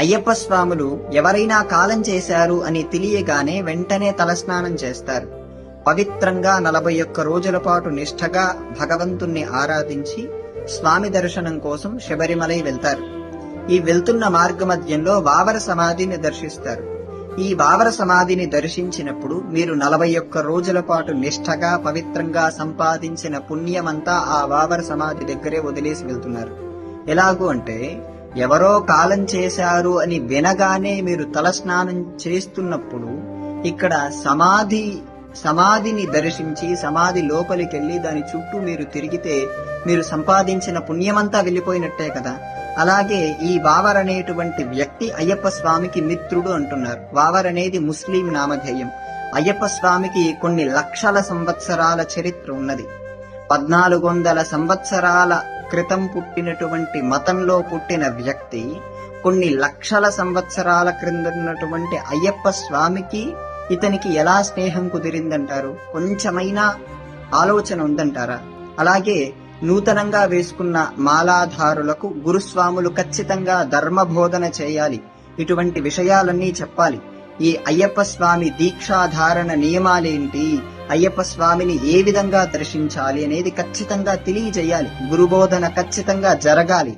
అయ్యప్ప స్వాములు ఎవరైనా కాలం చేశారు అని తెలియగానే వెంటనే తలస్నానం చేస్తారు. పవిత్రంగా నలభై ఒక్క రోజుల పాటు నిష్ఠగా భగవంతుణ్ణి ఆరాధించి స్వామి దర్శనం కోసం శబరిమలై వెళ్తారు. ఈ వెళ్తున్న మార్గ మధ్యంలో వావర సమాధిని దర్శిస్తారు. ఈ వావర సమాధిని దర్శించినప్పుడు మీరు నలభై ఒక్క రోజుల పాటు నిష్ఠగా పవిత్రంగా సంపాదించిన పుణ్యమంతా ఆ వావర సమాధి దగ్గరే వదిలేసి వెళ్తున్నారు. ఎలాగూ అంటే ఎవరో కాలం చేశారు అని వినగానే మీరు తలస్నానం చేస్తున్నప్పుడు ఇక్కడ సమాధి సమాధిని దర్శించి సమాధి లోపలికి వెళ్ళి దాని చుట్టూ మీరు తిరిగితే మీరు సంపాదించిన పుణ్యమంతా వెళ్ళిపోయినట్టే కదా. అలాగే ఈ వావర్ అనేటువంటి వ్యక్తి అయ్యప్ప స్వామికి మిత్రుడు అంటున్నారు. వావర్ అనేది ముస్లిం నామధేయం. అయ్యప్ప స్వామికి కొన్ని లక్షల సంవత్సరాల చరిత్ర ఉన్నది. పద్నాలుగు వందల సంవత్సరాల క్రితం పుట్టినటువంటి మతంలో పుట్టిన వ్యక్తి కొన్ని లక్షల సంవత్సరాల క్రింద ఉన్నటువంటి అయ్యప్ప స్వామికి ఇతనికి ఎలా స్నేహం కుదిరిందంటారు? కొంచెమైనా ఆలోచన ఉందంటారా? అలాగే నూతనంగా వేసుకున్న మాలాధారులకు గురుస్వాములు ఖచ్చితంగా ధర్మబోధన చేయాలి. ఇటువంటి విషయాలన్నీ చెప్పాలి. ఈ అయ్యప్ప స్వామి దీక్షాధారణ నియమాలేంటి? అయ్యప్ప స్వామిని ఏ విధంగా దర్శించాలి అనేది ఖచ్చితంగా తెలియజేయాలి. గురుబోధన ఖచ్చితంగా జరగాలి.